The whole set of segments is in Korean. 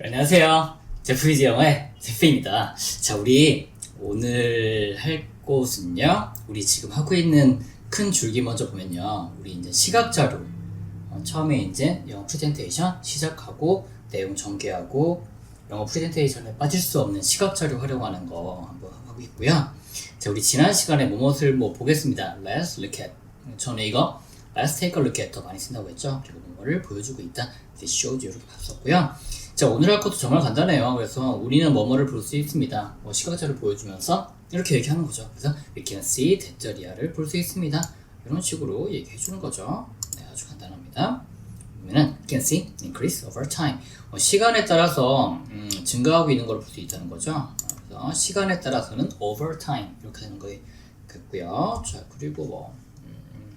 안녕하세요. 제프리즈 영어의 제프입니다. 자, 우리 오늘 할 곳은요. 우리 지금 하고 있는 큰 줄기 먼저 보면요. 우리 이제 시각 자료. 어, 처음에 이제 영어 프레젠테이션 시작하고 내용 전개하고 영어 프레젠테이션에 빠질 수 없는 시각 자료 활용하는 거 한번 하고 있고요. 자, 우리 지난 시간에 뭐뭇을 뭐 보겠습니다. Let's look at. 저는 이거 Let's take a look at 더 많이 쓴다고 했죠. 그리고 뭐를 보여주고 있다. This shows you 이렇게 봤었고요. 자, 오늘 할 것도 정말 간단해요. 그래서 우리는 뭐뭐를 볼수 있습니다. 뭐 시각자를 보여주면서 이렇게 얘기하는 거죠. 그래서 we can see 대자리아를 볼 수 있습니다. 이런 식으로 얘기해 주는 거죠. 네, 아주 간단합니다. 그러면은 can see increase over time. 어, 시간에 따라서 음, 증가하고 있는 걸 볼 수 있다는 거죠. 어, 그래서 시간에 따라서는 over time 이렇게 되는 거겠고요. 자, 그리고 뭐 음,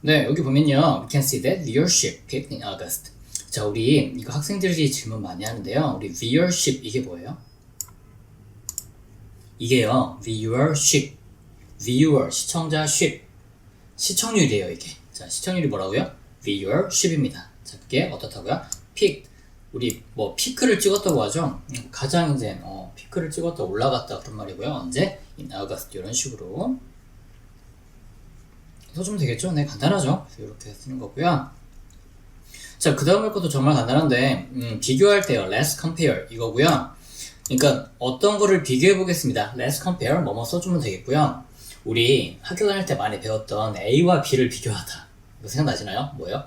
네, 여기 보면요. We can see that viewership peaked in August. 자, 우리 이거 학생들이 질문 많이 하는데요. 우리 viewership 이게 뭐예요? 이게요. viewership. viewer 시청자 ship. 시청률이에요, 이게. 자, 시청률이 뭐라고요? viewership입니다. 자, 그게 어떻다고요? peak. 우리 뭐 피크를 찍었다고 하죠. 음, 가장 이제 어, 피크를 찍었다 올라갔다 그런 말이고요. 언제? August 이런 식으로 써주면 되겠죠? 네, 간단하죠? 이렇게 쓰는 거고요. 자, 그 다음 할 것도 정말 간단한데, 음, 비교할 때요. Let's compare 이거고요. 그러니까 어떤 거를 비교해 보겠습니다. Let's compare 뭐뭐 써주면 되겠고요. 우리 학교 다닐 때 많이 배웠던 A와 B를 비교하다. 이거 생각나시나요? 뭐예요?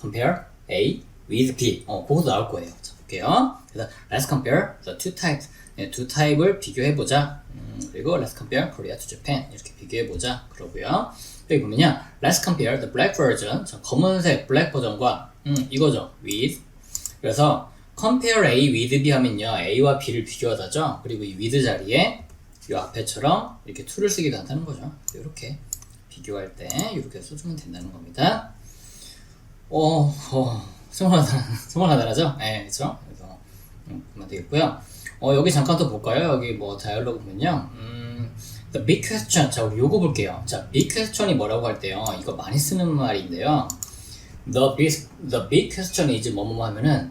Compare A with B. 어, 그것도 나올 거예요. 자, 볼게요. 그래서 Let's compare the two types. 네, 두 타입을 비교해 보자. 음, 그리고 Let's compare Korea to Japan. 이렇게 비교해 보자. 그러고요. 여기 보면요. Let's compare the black version. 자, 검은색 블랙 버전과 음, 이거죠. with. 그래서 compare A with B 하면요. A와 B를 비교하다죠. 그리고 이 with 자리에 이 앞에처럼 이렇게 to를 쓰기도 한다는 거죠. 이렇게 비교할 때 이렇게 써주면 된다는 겁니다. 어, 어, 정말 간단하죠? 네, 그렇죠? 그래서 음, 그만 되겠고요. 어, 여기 잠깐 또 볼까요? 여기 뭐 다이얼로그 보면요. 음, the big question. 자, 우리 요거 볼게요. 자, big question이 뭐라고 할 때요. 이거 많이 쓰는 말인데요. The big, the big question is 뭐뭐 하면은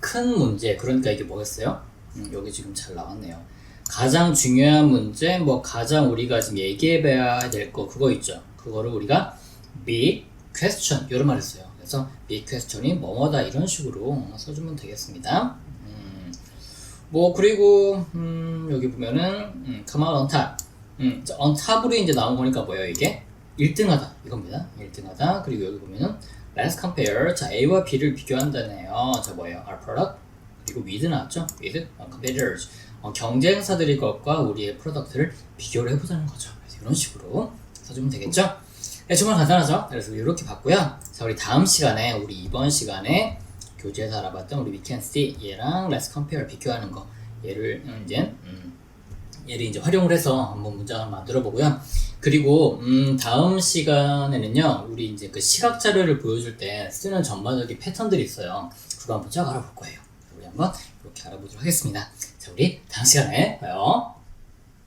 큰 문제. 그러니까 이게 뭐겠어요? 음, 여기 지금 잘 나왔네요. 가장 중요한 문제, 뭐 가장 우리가 지금 얘기해봐야 될 거 그거 있죠. 그거를 우리가 big question 이런 말을 써요. 그래서 big question이 뭐뭐다 이런 식으로 써주면 되겠습니다. 음, 뭐 그리고 음, 여기 보면은 음, come out on top. 음, 자, on top으로 이제 나온 거니까 뭐예요 이게? 1등하다 이겁니다. 1등하다. 그리고 여기 보면은 let's compare. 자 A와 B를 비교한다네요. 자 뭐예요? our product 그리고 with 나왔죠? with competitors. 어, 경쟁사들의 것과 우리의 프로덕트를 비교를 해보자는 거죠. 그래서 이런 식으로 써주면 되겠죠? 네, 정말 간단하죠? 그래서 이렇게 봤고요. 자, 우리 다음 시간에, 우리 이번 시간에 교재에서 알아봤던 우리 we can see 얘랑 let's compare 비교하는 거. 얘를 음, 이제, 음, 얘를 이제 활용을 해서 한번 문장을 만들어 보고요. 그리고, 음, 다음 시간에는요, 우리 이제 그 시각 자료를 보여줄 때 쓰는 전반적인 패턴들이 있어요. 그거 한번 쫙 알아볼 거예요. 우리 한번 이렇게 알아보도록 하겠습니다. 자, 우리 다음 시간에 봐요.